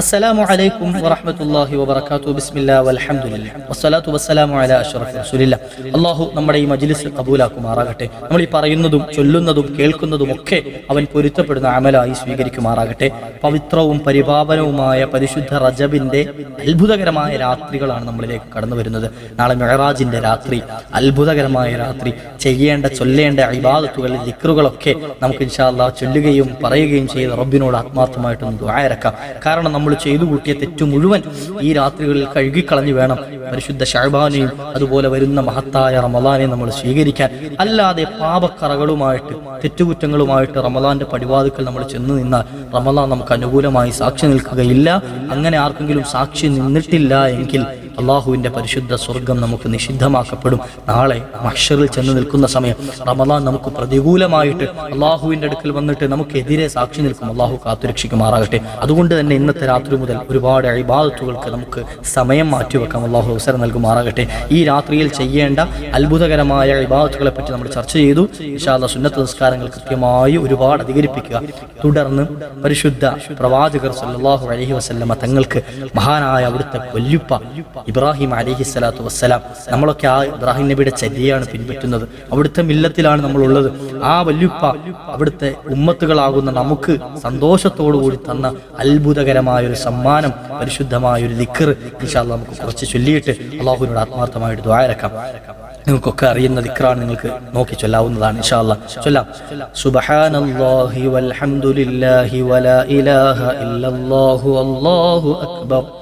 അസ്സലാമു അലൈക്കും വറഹമത്തല്ലാഹി വബർക്കാത്തു ബിസ്മില്ല വലഹമുല്ല വസ്സലാത്തു വസ്സലാമു അല അഷറഫ് റസൂലില്ല. അള്ളാഹു നമ്മുടെ ഈ മജ്ലിസ് കബൂലാക്കുമാറാകട്ടെ. നമ്മൾ ഈ പറയുന്നതും ചൊല്ലുന്നതും കേൾക്കുന്നതും ഒക്കെ അവൻ പൊരുത്തപ്പെടുന്ന അമലായി സ്വീകരിക്കുമാറാകട്ടെ. പവിത്രവും പരിപാവനവുമായ പരിശുദ്ധ റജബിന്റെ അത്ഭുതകരമായ രാത്രികളാണ് നമ്മളിലേക്ക് കടന്നു വരുന്നത്. നാളെ മെഹറാജിന്റെ രാത്രി അത്ഭുതകരമായ രാത്രി. ചെയ്യേണ്ട ചൊല്ലേണ്ട അഭിബാധത്തുകൾ ലിക്കറുകളൊക്കെ നമുക്ക് ഇൻഷാ അള്ളാഹ് ചൊല്ലുകയും പറയുകയും ചെയ്ത് റബ്ബിനോട് ആത്മാർത്ഥമായിട്ടൊന്ന് ദ്വായരക്കാം കാരണം നമ്മൾ ചെയ്തു കൂട്ടിയ തെറ്റു മുഴുവൻ ഈ രാത്രികളിൽ കഴുകിക്കളഞ്ഞു വേണം. പരിശുദ്ധ ഷഹബാനെയും അതുപോലെ വരുന്ന മഹത്തായ റമദാനെ നമ്മൾ സ്വീകരിക്കാൻ. അല്ലാതെ പാപക്കറകളുമായിട്ട് തെറ്റുകുറ്റങ്ങളുമായിട്ട് റമദാന്റെ പടിവാതുക്കൾ നമ്മൾ ചെന്ന് നിന്നാൽ റമദാൻ നമുക്ക് അനുകൂലമായി സാക്ഷി നിൽക്കുകയില്ല. അങ്ങനെ ആർക്കെങ്കിലും സാക്ഷി നിന്നിട്ടില്ല എങ്കിൽ അള്ളാഹുവിന്റെ പരിശുദ്ധ സ്വർഗം നമുക്ക് നിഷിദ്ധമാക്കപ്പെടും. നാളെ മഷറിൽ ചെന്ന് നിൽക്കുന്ന സമയം റമദാൻ നമുക്ക് പ്രതികൂലമായിട്ട് അള്ളാഹുവിന്റെ അടുക്കൽ വന്നിട്ട് നമുക്കെതിരെ സാക്ഷി നിൽക്കും. അള്ളാഹു കാത്തുരക്ഷിക്കുമാറാകട്ടെ അതുകൊണ്ട് തന്നെ ഇന്നത്തെ രാത്രി മുതൽ ഒരുപാട് അഴിബാദത്തുകൾക്ക് നമുക്ക് സമയം മാറ്റിവെക്കാം. അള്ളാഹു അവസരം നൽകുമാറാകട്ടെ. ഈ രാത്രിയിൽ ചെയ്യേണ്ട അത്ഭുതകരമായ ഇബാദത്തുകളെ പറ്റി നമ്മൾ ചർച്ച ചെയ്തു. വിശാല സുന്നത്ത് നിസ്കാരങ്ങൾ കൃത്യമായി ഒരുപാട് അധികരിപ്പിക്കുക. തുടർന്ന് പരിശുദ്ധ പ്രവാചകർ സല്ലാഹു അലഹി വസല്ലമ തങ്ങൾക്ക് മഹാനായ അവിടുത്തെ വല്യുപ്പ ഇബ്രാഹിം അലിഹി സ്വലാത്തു വസ്സലാം. നമ്മളൊക്കെ ആ ഇബ്രാഹിം നബിയുടെ ചര്യയാണ് പിൻപറ്റുന്നത്. അവിടുത്തെ മില്ലത്തിലാണ് നമ്മളുള്ളത്. ആ വല്യുപ്പ അവിടുത്തെ ഉമ്മത്തുകളാകുന്ന നമുക്ക് സന്തോഷത്തോടുകൂടി തന്ന അത്ഭുതകരമായ ഒരു സമ്മാനം പരിശുദ്ധമായ ഒരു ദിക്കർ ഇൻഷാല്ല നമുക്ക് കുറച്ച് ചൊല്ലിയിട്ട് അള്ളാഹുവിനോട് ആത്മാർത്ഥമായിട്ട് ദ്വാരക്കാം നിങ്ങൾക്കൊക്കെ അറിയുന്ന ദിക്റാണ് നിങ്ങൾക്ക് നോക്കി ചൊല്ലാവുന്നതാണ് ഇൻഷാല്ല ചൊല്ലാം. സുബ്ഹാനല്ലാഹി വൽഹംദുലില്ലാഹി വലാ ഇലാഹ ഇല്ലല്ലാഹു അല്ലാഹു അക്ബർ.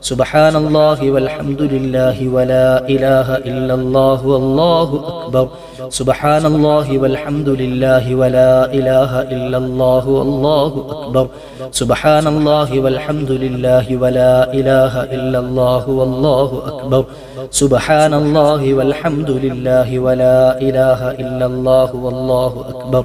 സുബഹാൻ അള്ളാഹി വൽഹംദുലില്ലാഹി വലാ ഇലാഹ ഇല്ലല്ലാഹു അല്ലാഹു അക്ബർ. സുബഹാൻ അള്ളാഹി വൽഹംദുലില്ലാഹി വലാ ഇലാഹ ഇല്ലല്ലാഹു അല്ലാഹു അക്ബർ. സുബഹാൻ അള്ളാഹി വൽഹംദുലില്ലാഹി വലാ ഇലാഹ ഇല്ലല്ലാഹു അല്ലാഹു അക്ബർ. സുബഹാൻ അള്ളാഹി വൽഹംദുലില്ലാഹി വലാ ഇലാഹ ഇല്ലല്ലാഹു അല്ലാഹു അക്ബർ.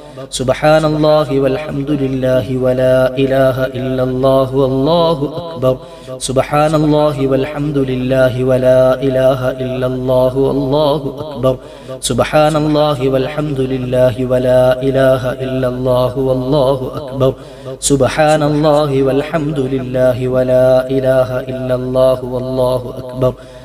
സുബഹാൻ അള്ളാഹി വൽഹംദുലില്ലാഹി വലാ ഇലാഹ ഇല്ലല്ലാഹു അല്ലാഹു അക്ബർ. സുബഹാൻ അള്ളാഹി വൽഹംദുലില്ലാഹി വലാ ഇലാഹ ഇല്ലല്ലാഹു അല്ലാഹു അക്ബർ. സുബഹാൻ അള്ളാഹി വൽഹംദുലില്ലാഹി വലാ ഇലാഹ ഇല്ലല്ലാഹു അല്ലാഹു അക്ബർ. സുബഹാൻ അള്ളാഹി വൽഹംദുലില്ലാഹി വലാ ഇലാഹ ഇല്ലല്ലാഹു അല്ലാഹു അക്ബർ.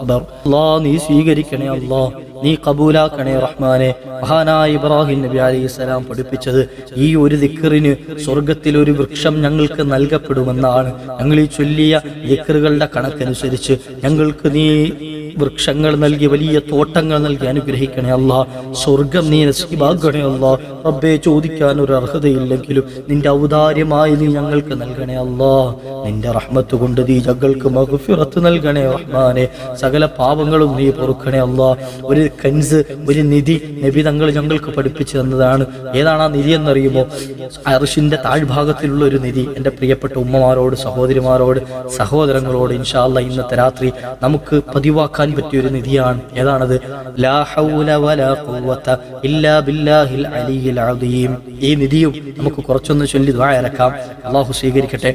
അക്ബർ. അല്ലാ നീ സ്വീകരിക്കണേ അല്ലാ. നീ കബൂലാക്കണേ റഹ്മാനെ. മഹാനായ ഇബ്രാഹിം നബി അലൈഹി സ്വലാം പഠിപ്പിച്ചത് ഈ ഒരു ദിക്കറിന് സ്വർഗത്തിൽ ഒരു വൃക്ഷം ഞങ്ങൾക്ക് നൽകപ്പെടുമെന്നാണ്. ഞങ്ങൾ ഈ ചൊല്ലിയ ദിക്കറുകളുടെ കണക്കനുസരിച്ച് ഞങ്ങൾക്ക് നീ വൃക്ഷങ്ങൾ നൽകി വലിയ തോട്ടങ്ങൾ നൽകി അനുഗ്രഹിക്കണേ അല്ല. സ്വർഗം നീ നസീബാക്കണേ അല്ല. റബ്ബെ ചോദിക്കാൻ ഒരു അർഹതയില്ലെങ്കിലും നിന്റെ ഔദാര്യമായി നീ ഞങ്ങൾക്ക് നൽകണേ അല്ല. നിന്റെ റഹ്മത്ത് കൊണ്ട് നീ ഞങ്ങൾക്ക് മഹുഫിറത്ത് നൽകണേ റഹ്മാനെ. സകല പാപങ്ങളും നീ പൊറുക്കണേ അല്ല. ഒരു കൻസ് ഒരു നിധി നബി തങ്ങൾ ഞങ്ങൾക്ക് പഠിപ്പിച്ചു തന്നതാണ്. ഏതാണ് ആ നിധി എന്നറിയുമോ? അർഷിന്റെ താഴ്ഭാഗത്തിലുള്ള ഒരു നിധി. എന്റെ പ്രിയപ്പെട്ട ഉമ്മമാരോട് സഹോദരിമാരോട് സഹോദരങ്ങളോട് ഇൻഷാല്ല ഇന്നത്തെ രാത്രി നമുക്ക് ഉണ്ടാക്കാൻ പറ്റിയ ഒരു നിധിയാണ്. ഏതാണത്? ഈ നിധിയും നമുക്ക് കുറച്ചൊന്ന് ചൊല്ലി ദ്വായരക്കാം അള്ളാഹു സ്വീകരിക്കട്ടെ.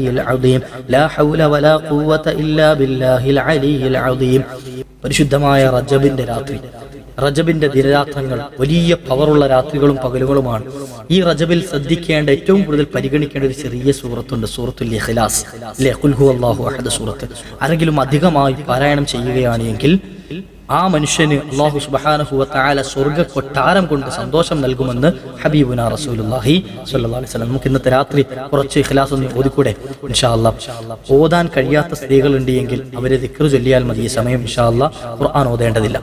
العلي العظيم. لا حول ولا قوة إلا بالله العلي العظيم. പരിശുദ്ധമായ റജബിന്റെ രാത്രി. റജബിന്റെ ദിനരാത്രങ്ങൾ വലിയ പവറുള്ള രാത്രികളും പകലുകളുമാണ്. ഈ റജബിൽ ശ്രദ്ധിക്കേണ്ട ഏറ്റവും കൂടുതൽ പരിഗണിക്കേണ്ട ഒരു ചെറിയ സൂറത്തുണ്ട് സൂറത്തുൽ ഇഖ്ലാസ്. അല്ലേ കുൽഹു അള്ളാഹു അഹദ് സൂറത്ത്. ആരെങ്കിലും അധികമായി പാരായണം ചെയ്യുകയാണെങ്കിൽ ആ മനുഷ്യന് അള്ളാഹു സുബാനഹുല സ്വർഗ കൊട്ടാരം കൊണ്ട് സന്തോഷം നൽകുമെന്ന് ഹബീബുന വസല്ലം. നമുക്ക് ഇന്നത്തെ രാത്രി കുറച്ച് ഇഖ്ലാസ് ഒന്ന് ഓതിക്കൂടെ? ഓതാൻ കഴിയാത്ത സ്ത്രീകളുണ്ട് എങ്കിൽ അവരെ ദിക്ർ ചൊല്ലിയാൽ മതി. ഈ സമയം ഇൻഷാ അല്ലാ ഖുർആൻ ഓതേണ്ടതില്ല.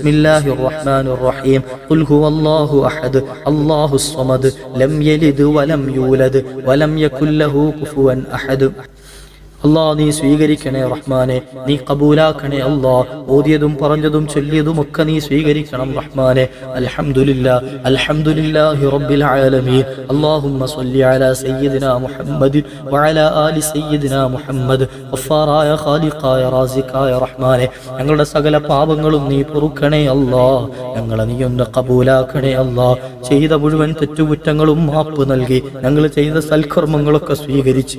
ബിസ്മില്ലാഹിർ റഹ്മാനിർ റഹീം ഖുൽ ഹുവല്ലാഹു അഹദ്. അല്ലാഹുസ് സമദ് ലം യലിദ് വലം യൂലദ്. വലം യകുൽ ലഹു കുഫുവൻ അഹദ്. അള്ളാ നീ സ്വീകരിക്കണേ റഹ്മാനെ. നീ കബൂലാക്കണേ അള്ളാ ഓതിയതും പറഞ്ഞതും ചൊല്ലിയതും ഒക്കെ നീ സ്വീകരിക്കണം റഹ്മാനെ. അൽഹംദുലില്ലാ അൽഹംദുലില്ലാഹി റബ്ബിൽ അല്ലാഹുമ്മ അലാ സയ്യിദിനാ ആലി സയ്യിദിനാ മുഹമ്മദ്. റഹ്മാനെ. ഞങ്ങളുടെ സകല പാപങ്ങളും നീ പൊറുക്കണേ അല്ലാ. ഞങ്ങളെ നീ ഒന്ന് കബൂലാക്കണേ അല്ലാ. ചെയ്ത മുഴുവൻ തെറ്റുകുറ്റങ്ങളും മാപ്പ് നൽകി ഞങ്ങൾ ചെയ്ത സൽക്കർമ്മങ്ങളൊക്കെ സ്വീകരിച്ച്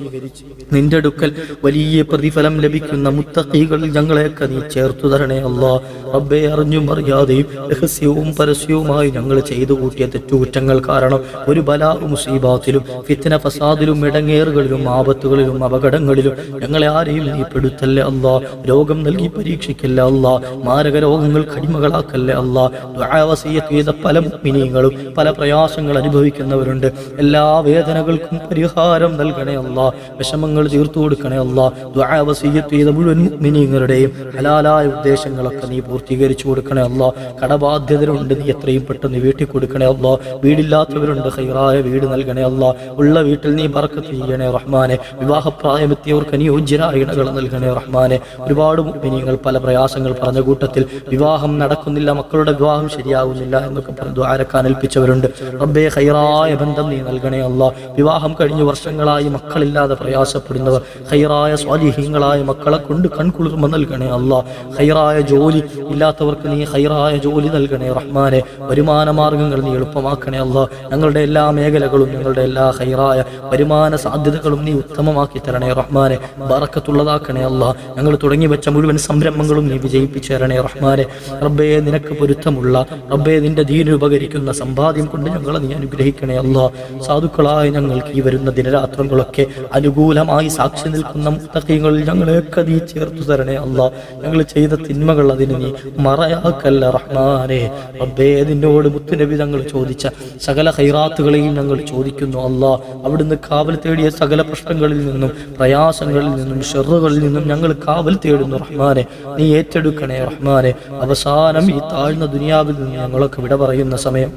നിന്റെ അടുക്കൽ വലിയ പ്രതിഫലം ലഭിക്കുന്ന മുത്തഖീകളിൽ ഞങ്ങളെയൊക്കെ നീ ചേർത്തു തരണേ അല്ലാ. റബ്ബെ അറിഞ്ഞും അറിയാതെയും രഹസ്യവും പരസ്യവുമായി ഞങ്ങൾ ചെയ്തു കൂട്ടിയ തെറ്റുകുറ്റങ്ങൾ കാരണം ഒരു ബലാ മുസീബാത്തിലും ഫിത്തിന ഫസാദിലും ഇടങ്ങേറുകളിലും ആപത്തുകളിലും അപകടങ്ങളിലും ഞങ്ങളെ ആരെയും നീ പെടുത്തല്ലേ അല്ലാ. രോഗം നൽകി പരീക്ഷിക്കല്ല അല്ലാ. മാരക രോഗങ്ങൾ കടിമകളാക്കല്ലേ അല്ലാ. ദുരാവസീയ ചെയ്ത പല മിനിയങ്ങളും പല പ്രയാസങ്ങൾ അനുഭവിക്കുന്നവരുണ്ട്. എല്ലാ വേദനകൾക്കും പരിഹാരം നൽകണേ അല്ലാ. വിഷമങ്ങൾ തീർത്തു കൊടുക്കണേ ഹലാലായ ഉദ്ദേശങ്ങളൊക്കെ നീ പൂർത്തീകരിച്ചു കൊടുക്കണേ അല്ലാ കടബാധ്യതരുണ്ട് നീ എത്രയും പെട്ടെന്ന് വീട്ടിൽ കൊടുക്കണേ അല്ലാ വീടില്ലാത്തവരുണ്ട് ഹൈറായ വീട് നൽകണേ അല്ലാ ഉള്ള വീട്ടിൽ നീ ബർക്കത്ത് ചെയ്യണേ റഹ്മാനെ. വിവാഹപ്രായമെത്തിയവർക്ക് അനുയോജ്യരായ ഇണകൾ നൽകണേ റഹ്മാനെ. ഒരുപാട് മുഅ്മിനീങ്ങൾ പല പ്രയാസങ്ങൾ പറഞ്ഞ കൂട്ടത്തിൽ വിവാഹം നടക്കുന്നില്ല മക്കളുടെ വിവാഹം ശരിയാകുന്നില്ല എന്നൊക്കെ പറഞ്ഞു ദ്വാരക്കാൻ ഏൽപ്പിച്ചവരുണ്ട്. റബ്ബേ ഹൈറായ ബന്ധം നീ നൽകണേ അല്ല വിവാഹം കഴിഞ്ഞ് വർഷങ്ങളായി മക്കളില്ലാതെ പ്രയാസപ്പെടുന്നവർ ഹൈറായ സ്വാലിഹീങ്ങളായ മക്കളെ കൊണ്ട് കൺകുളിർമ നൽകണേ അല്ല ഹൈറായ ജോലി ഇല്ലാത്തവർക്ക് നീ ഹൈറായ ജോലി നൽകണേ റഹ്മാനെ. വരുമാന മാർഗങ്ങൾ നീ എളുപ്പമാക്കണേ അല്ല ഞങ്ങളുടെ എല്ലാ മേഖലകളും ഞങ്ങളുടെ എല്ലാ ഹൈറായ വരുമാന സാധ്യതകളും നീ ഉത്തമമാക്കി തരണേ റഹ്മാനെ. ബറക്കത്തുള്ളതാക്കണേ അല്ല ഞങ്ങൾ തുടങ്ങി വെച്ച മുഴുവൻ സംരംഭങ്ങളും നീ വിജയിപ്പിച്ചു തരണേ റഹ്മാനെ. റബ്ബേ നിനക്ക് പൊരുത്തമുള്ള റബ്ബേ നിന്റെ ദീനിന് ഉപകരിക്കുന്ന സമ്പാദ്യം കൊണ്ട് ഞങ്ങളെ നീ അനുഗ്രഹിക്കണേ അല്ല സാധുക്കളായ ഞങ്ങൾക്ക് ഈ വരുന്ന ദിനരാത്രങ്ങളൊക്കെ അനുകൂലമായി സാക്ഷി നിൽക്കുന്ന മുത്തക്കീങ്ങളിൽ ഞങ്ങളെയൊക്കെ നീ ചേർത്തു തരണേ അല്ല. ഞങ്ങൾ ചെയ്ത തിന്മകൾ അതിന് നീ മറയാക്കല്ല റഹ്മാനെ. റബ്ബേ നിന്നോട് മുത്തുനബി ഞങ്ങൾ ചോദിച്ച സകല ഹൈറാത്തുകളെയും ഞങ്ങൾ ചോദിക്കുന്നു അല്ല. അവിടുന്ന് കാവൽ തേടിയ സകല പ്രശ്നങ്ങളിൽ നിന്നും പ്രയാസങ്ങളിൽ നിന്നും ഷെറുകളിൽ നിന്നും ഞങ്ങൾ കാവൽ തേടുന്നു റഹ്മാനെ. നീ ഏറ്റെടുക്കണേ റഹ്മാനെ. അവസാനം ഈ താഴ്ന്ന ദുനിയാവിൽ നിന്ന് ഞങ്ങളൊക്കെ വിട പറയുന്ന സമയം.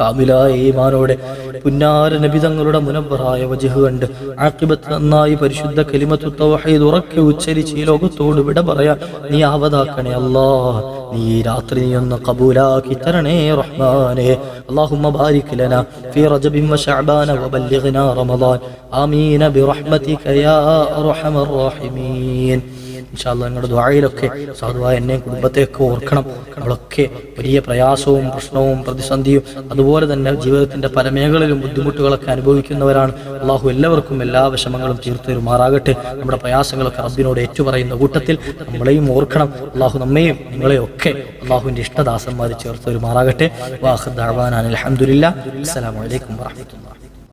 കാമിലായ ഈമാനോടെ പുന്നാര നബി തങ്ങളുടെ മുനവറായ വജഹ് കണ്ട് ആക്കിബത്ത് നന്നായി പരിശുദ്ധ കലിമത്തു തൗഹീദ് ഉറക്കെ ഉച്ചരിച്ച് ഈ ലോകത്തോട് വിട പറയാൻ നീ ആവതാക്കണേ അല്ലാ നീ ഈ രാത്രി നീ ഒന്ന് കബൂലാക്കി തരണേ റഹ്മാനെ اللهم بارك لنا في رجب وشعبان وبلغنا رمضان آمين برحمتك يا أرحم الراحمين ഇൻഷാല്ല നിങ്ങളുടെ ദ്വാഴയിലൊക്കെ സാധുവായ എന്നെയും കുടുംബത്തെയൊക്കെ ഓർക്കണം. നമ്മളൊക്കെ വലിയ പ്രയാസവും പ്രശ്നവും പ്രതിസന്ധിയും അതുപോലെ തന്നെ ജീവിതത്തിന്റെ പല മേഖലയിലും ബുദ്ധിമുട്ടുകളൊക്കെ അനുഭവിക്കുന്നവരാണ്. അള്ളാഹു എല്ലാവർക്കും എല്ലാ വിഷമങ്ങളും തീർത്തു തരുമാറാകട്ടെ നമ്മുടെ പ്രയാസങ്ങളൊക്കെ റബ്ബിനോട് ഏറ്റുപറയുന്ന കൂട്ടത്തിൽ നമ്മളെയും ഓർക്കണം. അള്ളാഹു നമ്മയും നിങ്ങളെയൊക്കെ അള്ളാഹുവിന്റെ ഇഷ്ടദാസന്മാർ ചേർത്ത് തരുമാറാകട്ടെ വാഹ് ദാവാനാൻ അലഹമുല്ല അസ്സലാമലൈക്കും വാഹമത്തുള്ള